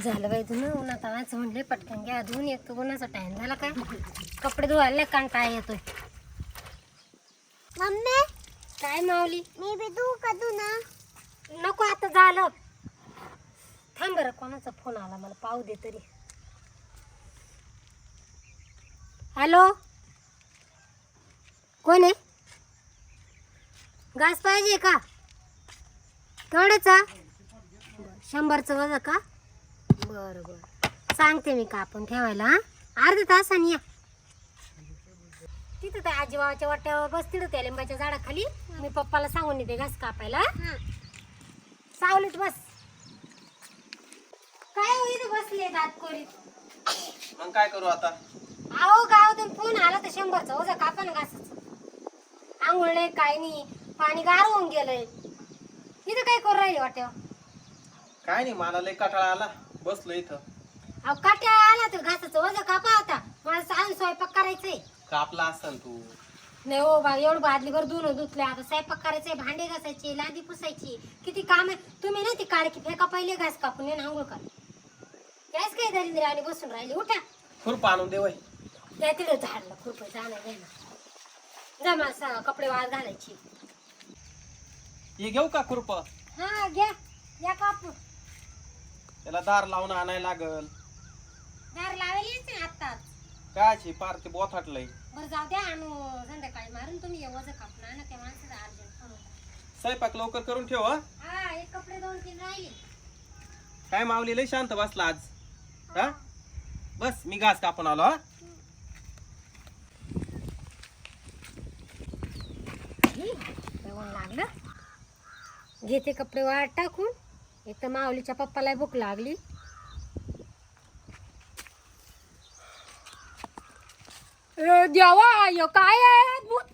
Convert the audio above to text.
झालं बाई तुम्ही उन्हात आणायचं म्हणले पटकन घ्या धुवून एक तर उन्हाचा टाइम झाला काय कपडे धुवायला कंटाळा येतोय. मम्मी? काय मावली मी बी तू का तू ना नको आता झालं. थांब बरं कोणाचा फोन आला मला पाहू दे तरी. हॅलो? कोण आहे? घास पाहिजे का? केवढ्याचा शंभरचं वजा का? बरं बरं. सांगते मी कापून ठेवायला हा? अर्धा तासाने या. तिथं त्या आजीबाबाच्या वाट्यावर बस तिथं त्या लिंबाच्या झाडाखाली. मी पप्पाला सांगून येते घास कापायला. हा. सावलीत बस. काय हो इथे बसले दात कोरीत मग काय करू आता? अहो गावातून फोन आला तर शंभरचा. ओझा कापा ना घासाचं. आंघोळ नाही काय नाही. पाणी गार होऊन गेलंय. इथं काय करू राहिले वाट्यावर? काय नाही मला लय कटाळा आला. बसलो इथं. अहो काट्या आला तर घासाचं ओझा कापा आता मला अजून स्वयंपाक करायचंय. कापला असन तू. नाही हो बा एवढं बादलीभर धुणं धुतलंय. आता स्वयंपाक करायचंय भांडे घासायचे लादी पुसायची. किती काम आहे. तुम्ही ना ती काढ की फेका पहिले घास कापून ये ना आंघोळ कर. याच काय दरिद्र आणि बसून राहिली? उठा. खुरपा आणून दे वय. त्या तिथं झाडलं खूप जाणं घ्यायला जा मला सा- कपडे वाळत घालायची. हे घेऊ का खुरप? हा घ्या. या कापून. त्याला दार लावून आणायला लागल. दार लावायला नाही आत्ताच. कायची पार ते बोथाटलंय. बरं जाऊ द्या आणू संध्याकाळी मारून तुम्ही येवं कापून आणा त्या माणसाचा अर्जंट फोन होता. स्वयंपाक लवकर करून ठेव हं? हा एक कपडे दोन तीन राहिले. काय माऊली लय शांत बसला आज. हा. बस मी घास कापून आलो हा. जेवण लागलं. घेते कपडे वाळत टाकून. एक तर माऊलीच्या पप्पाला भूक लागली. देवा यो काय आहे? भूत